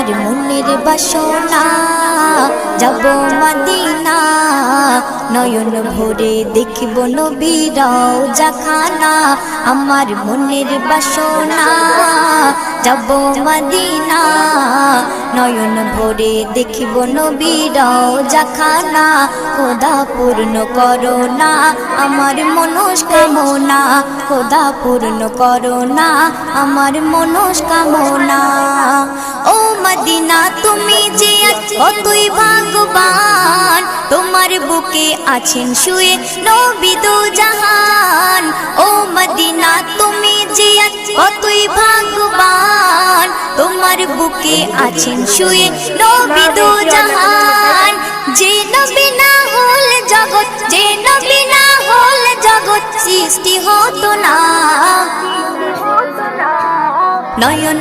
আমার মনের বাসনা, যাব মদিনা। নয়ন ভরে দেখিব নবীরাও জাখানা আমার মনের বাসনা, যাব মদিনা। নয়ন ভরে দেখিব নবীরাও জাখানা খোদা পূর্ণ করো না আমার মনস্কামনা। খোদা পূর্ণ করো না আমার মনস্কামনা। তুমি যে কতই ভাগবান তোমার বুকে আছেন শুয়ে নবী দো জাহান। ও মদিনা, তুমি যে কতই ভাগবান তোমার বুকে আছেন শুয়ে নবী দো জাহান। যে নবী না হল জগৎ, যে নবী না হল জগৎ, সৃষ্টি হতো না। নয়ন